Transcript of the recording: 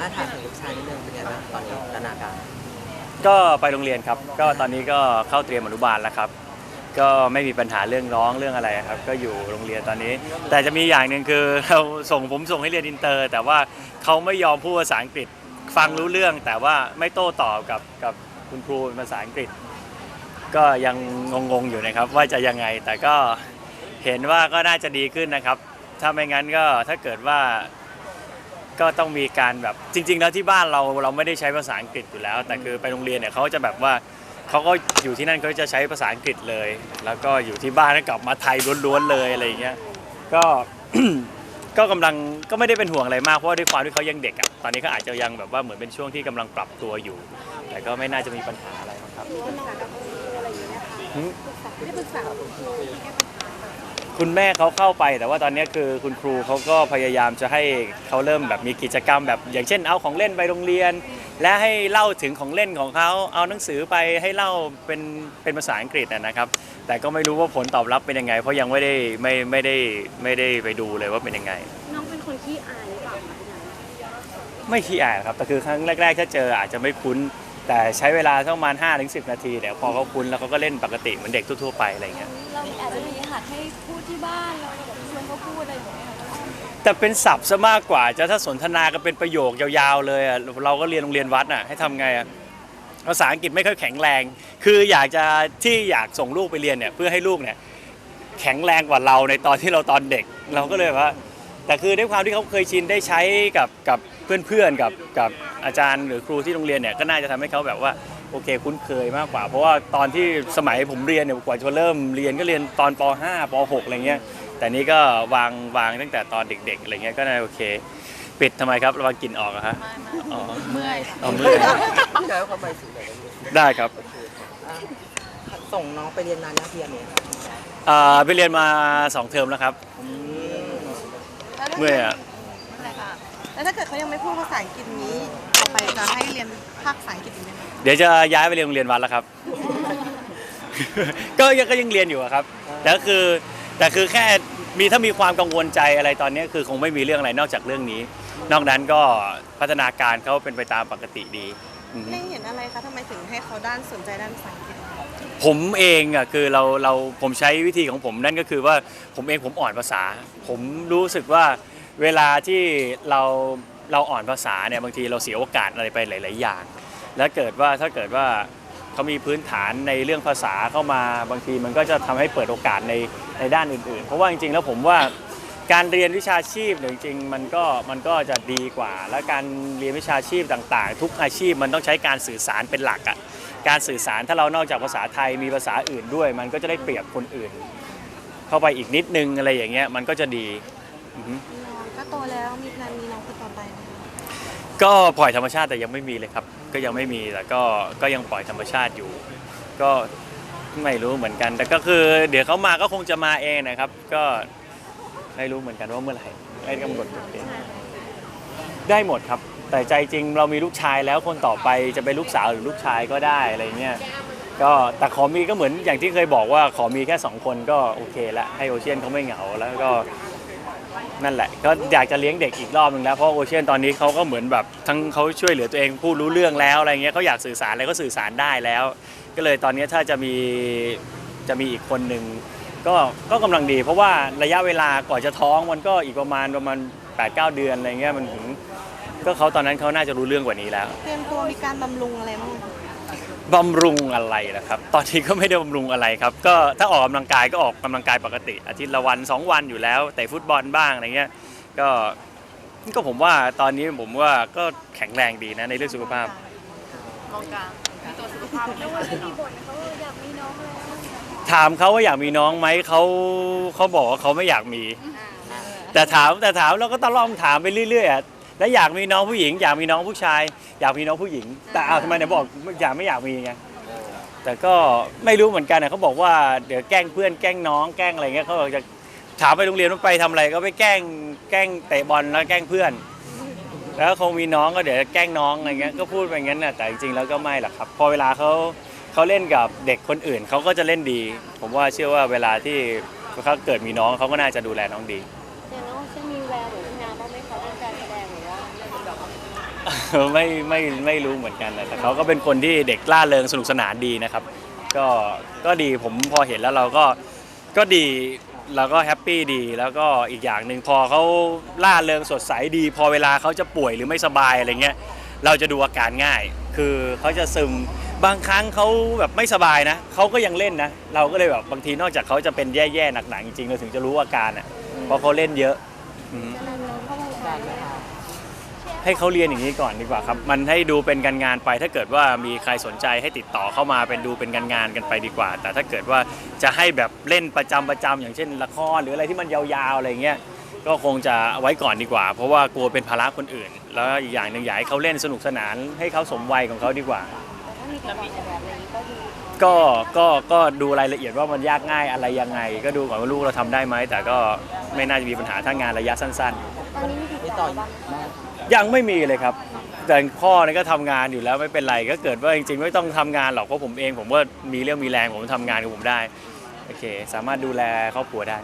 ถ้าถามถึงลูกชายนิดนึงเป็นไงบ้างตอนนี้พัฒนาการก็ไปโรงเรียนครับ ก็ตอนนี้ก็เข้าเตรียมอนุบาลแล้วครับ ก็ไม่มีปัญหาเรื่องร้องเรื่องอะไรครับ ก็อยู่โรงเรียนตอนนี้ แต่จะมีอย่างหนึ่งคือเราส่งผมส่งให้เรียนอินเตอร์ แต่ว่าเขาไม่ยอมพูดภาษาอังกฤษฟังรู้เรื่อง แต่ว่าไม่โต้ตอบกับกับคุณครูเป็นภาษาอังกฤษ ก็ยังงงๆอยู่นะครับ ว่าจะยังไงแต่ก็เห็นว่าก็น่าจะดีขึ้นนะครับ ถ้าไม่งั้นก็ถ้าเกิดว่า ก็ต้องมีการแบบจริง ๆ แล้วที่บ้านเราเราไม่ได้ใช้ภาษาอังกฤษอยู่แล้ว แต่คือไปโรงเรียนเนี่ยเขาจะแบบว่าเขาก็อยู่ที่นั่นเขาจะใช้ภาษาอังกฤษเลย แล้วก็อยู่ที่บ้านก็กลับมาไทยล้วนๆเลยอะไรอย่างเงี้ยก็ ก็กำลังก็ไม่ได้เป็นห่วงอะไรมากเพราะว่าด้วยความที่เขายังเด็กอะตอนนี้เขาอาจจะยังแบบว่าเหมือนเป็นช่วงที่กำลังปรับตัวอยู่ แต่ก็ไม่น่าจะมีปัญหาอะไรหรอกครับ มีปรึกษากับครูอะไรอย่างเงี้ยนะคะหืมปรึกษาไม่ได้ปรึกษากับครูที่แก้ปัญหา คุณแม่เขาเข้าไป แต่ว่าตอนนี้คือคุณครูเขาก็พยายามจะให้เขาเริ่มแบบมีกิจกรรมแบบ อย่างเช่นเอาของเล่นไปโรงเรียน และให้เล่าถึงของเล่นของเขาเอาหนังสือไปให้เล่าเป็นเป็นภาษาอังกฤษนะนะครับ แต่ก็ไม่รู้ว่าผลตอบรับเป็นยังไง เพราะยังไม่ได้ไม่ไม่ได้ไม่ได้ไปดูเลยว่าเป็นยังไง น้องเป็นคนขี้อายหรือเปล่าคะพี่นายไม่ขี้อายครับแต่คือครั้งแรกๆถ้าเจออาจจะไม่คุ้น แต่ใช้เวลาสักประมาณ5-10ถึง10นาทีเดี๋ยวพอเขาคุ้นแล้วเขาก็เล่นปกติเหมือนเด็กทั่วๆไปอะไรอย่างเงี้ยเราอาจจะมีหัดให้พูดที่บ้านเราแบบชวนเขาพูดอะไรอย่างเงี้ยค่ะแต่เป็นศัพท์ซะมากกว่าจะถ้าสนทนากันเป็นประโยคยาวๆเลยอะเราก็เรียนโรงเรียนวัดน่ะให้ทำไงอะภาษาอังกฤษไม่ค่อยแข็งแรง คืออยากจะที่อยากส่งลูกไปเรียนเนี่ยเพื่อให้ลูกเนี่ยแข็งแรงกว่าเราในตอนที่เราตอนเด็ก เราก็เลยแบบว่า แต่คือด้วยความที่เขาเคยชินได้ใช้กับกับเพื่อนๆกับกับอาจารย์หรือครูที่โรงเรียนเนี่ยก็น่าจะทำให้เขาแบบว่าโอเคคุ้นเคยมากกว่า เพราะว่าตอนที่สมัยผมเรียนเนี่ยกว่าจะเริ่มเรียนก็เรียนตอนป .5 ป .6 อะไรเงี้ยแต่นี้ก็วางวางตั้งแต่ตอนเด็กๆอะไรเงี้ยก็น่าโอเค ปิดทำไมครับระวังกลิ่นออกอะฮะอ๋อเมื่อยค่ะเอามือพี่นายเข้าไปสู่ไหนกันได้ครับ อะส่งน้องไปเรียนนานนะเพียนเนี่ยอ่าไปเรียนมาสองเทอมแล้วครับอืม เมื่อยอะแล้วถ้าเกิดเขายังไม่พูดภาษาอังกฤษนี้ต่อไปจะให้เรียนภาคภาษาอังกฤษอีกไหมคะเดี๋ยวจะย้ายไปเรียนโรงเรียนวัดแล้วครับ ก็ยังก็ยังเรียนอยู่อะครับแต่ก็คือแต่คือแค่มีถ้ามีความกังวลใจอะไรตอนนี้คือคงไม่มีเรื่องอะไรนอกจากเรื่องนี้ นอกนั้นก็พัฒนาการเขาเป็นไปตามปกติดีอือฮึเล่งเห็นอะไรคะทำไมถึงให้เขาด้านสนใจด้านภาษาอังกฤษคะผมเองอะคือเราเราผมใช้วิธีของผมนั่นก็คือว่าผมเองผมอ่อนภาษา ผมรู้สึกว่า เวลาที่เราเราอ่อนภาษาเนี่ยบางทีเราเสียโอกาสอะไรไปหลาย ๆ อย่าง แล้วเกิดว่าถ้าเกิดว่าเขามีพื้นฐานในเรื่องภาษาเข้ามาบางทีมันก็จะทำให้เปิดโอกาสในในด้านอื่น ๆ เพราะว่าจริง ๆ แล้วผมว่าการเรียนวิชาชีพเนี่ยจริงๆมันก็มันก็จะดีกว่า และการเรียนวิชาชีพต่าง ๆ ทุกอาชีพมันต้องใช้การสื่อสารเป็นหลักอะการสื่อสารถ้าเรานอกจากภาษาไทยมีภาษาอื่นด้วย มันก็จะได้เปรียบคนอื่น เข้าไปอีกนิดนึงอะไรอย่างเงี้ยมันก็จะดี โตแล้วมีแพลนมีน้องคนต่อไปไหมคะก็ปล่อยธรรมชาติแต่ยังไม่มีเลยครับ ก็ยังไม่มีแต่ก็ก็ยังปล่อยธรรมชาติอยู่ ก็ไม่รู้เหมือนกัน แต่ก็คือ เดี๋ยวเขามาก็คงจะมาเองนะครับ ก็ไม่รู้เหมือนกันว่าเมื่อไหร่ไม่ได้กำหนดเด่นได้หมดครับ แต่ใจจริงเรามีลูกชายแล้วคนต่อไปจะเป็นลูกสาวหรือลูกชายก็ได้อะไรเงี้ยก็แต่ขอมีก็เหมือนอย่างที่เคยบอกว่าขอมีแค่สองคนก็โอเคละให้โอเชียนเขาไม่เหงาแล้วก็ นั่นแหละ ก็อยากจะเลี้ยงเด็กอีกรอบหนึ่งแล้วเพราะโอเชียนตอนนี้เขาก็เหมือนแบบทั้งเขาช่วยเหลือตัวเองพูดรู้เรื่องแล้วอะไรเงี้ยเขาอยากสื่อสารอะไรก็สื่อสารได้แล้ว ก็เลยตอนนี้ถ้าจะมีจะมีอีกคนหนึ่งก็ก็กำลังดี เพราะว่าระยะเวลาก่อนจะท้องมันก็อีกประมาณประมาณ8 9 เดือนอะไรเงี้ยมันถึงก็เขาตอนนั้นเขาน่าจะรู้เรื่องกว่านี้แล้ว เตรียมตัวมีการบำรุงอะไรบ้างไหม บำรุงอะไรนะครับ ตอนนี้ก็ไม่ได้บำรุงอะไรครับ ก็ถ้าออกกำลังกายก็ออกกำลังกายปกติ อาทิตย์ละวันสองวันอยู่แล้วเตะฟุตบอลบ้างอะไรเงี้ย ก็ก็ผมว่าตอนนี้ผมว่าก็แข็งแรงดีนะในเรื่องสุขภาพมองกลางมีตัวสุขภาพไหมคะมีบ่นเขาอยากมีน้องแล้วถามเขาว่าอยากมีน้องไหมเขาเขาบอกว่าเขาไม่อยากมี แต่ถามแต่ถามเราก็ต้องลองถามไปเรื่อยๆอะแล้วอยากมีน้องผู้หญิง อยากมีน้องผู้ชาย อยากมีน้องผู้หญิง แต่อ้าวทำไมเนี่ยบอกอยากไม่อยากมีไงแต่ก็ไม่รู้เหมือนกันนะเขาบอกว่าเดี๋ยวแกล้งเพื่อนแกล้งน้องแกล้งอะไรเงี้ยเขาบอกจะถามไปโรงเรียนว่าไปทำอะไรก็ไปแกล้งแกล้งเตะบอลแล้วแกล้งเพื่อน แล้วคงมีน้องก็เดี๋ยวจะแกล้งน้องอะไรเงี้ยก็พูดไปงั้นนะแต่จริงๆแล้วก็ไม่หรอกครับ พอเวลาเขาเขาเล่นกับเด็กคนอื่นเขาก็จะเล่นดี ผมว่าเชื่อว่าเวลาที่เขาเกิดมีน้องเขาก็น่าจะดูแลน้องดี อย่างน้องจะมีแววเหมือนพี่นาบ้าง ไม่ไม่ไม่รู้เหมือนกันนะแต่เขาก็เป็นคนที่เด็กล่าเริงสนุกสนานดีนะครับ ก็ก็ดีผมพอเห็นแล้วเราก็ก็ดีเราก็แฮปปี้ดีแล้วก็อีกอย่างหนึ่งพอเขาล่าเริงสดใสดี พอเวลาเขาจะป่วยหรือไม่สบายอะไรเงี้ยเราจะดูอาการง่าย คือเขาจะซึมบางครั้งเขาแบบไม่สบายนะเขาก็ยังเล่นนะ เราก็เลยแบบบางทีนอกจากเขาจะเป็นแย่ๆหนักๆจริงๆเราถึงจะรู้อาการอะเพราะเขาเล่นเยอะอืม ให้เขาเรียนอย่างนี้ก่อนดีกว่าครับ มันให้ดูเป็นการงานไป ถ้าเกิดว่ามีใครสนใจให้ติดต่อเข้ามาเป็นดูเป็นการงานกันไปดีกว่า แต่ถ้าเกิดว่าจะให้แบบเล่นประจำประจำอย่างเช่นละครหรืออะไรที่มันยาวๆอะไรเงี้ยก็คงจะเอาไว้ก่อนดีกว่า เพราะว่ากลัวเป็นภาระคนอื่น แล้วอีกอย่างหนึ่งอยากให้เขาเล่นสนุกสนานให้เขาสมวัยของเขาดีกว่าถ้ามีการออกแบบอะไรอย่างนี้ก็ดีก็ก็ก็ดูรายละเอียดว่ามันยากง่ายอะไรยังไง ก็ดูก่อนว่าลูกเราทำได้ไหมแต่ก็ไม่น่าจะมีปัญหาถ้างานระยะสั้น ๆ ตอนนี้มี ต่ออบ้างแม่ยังไม่มีเลยครับ แต่พ่อนี่ก็ทำงานอยู่แล้วไม่เป็นไรก็เกิดว่าจริงๆ ไม่ต้องทำงานหรอกเพราะผมเองผมว่ามีเรื่องมีแรงผมทำงานของผมได้โอเค สามารถดูแลครอบครัวได้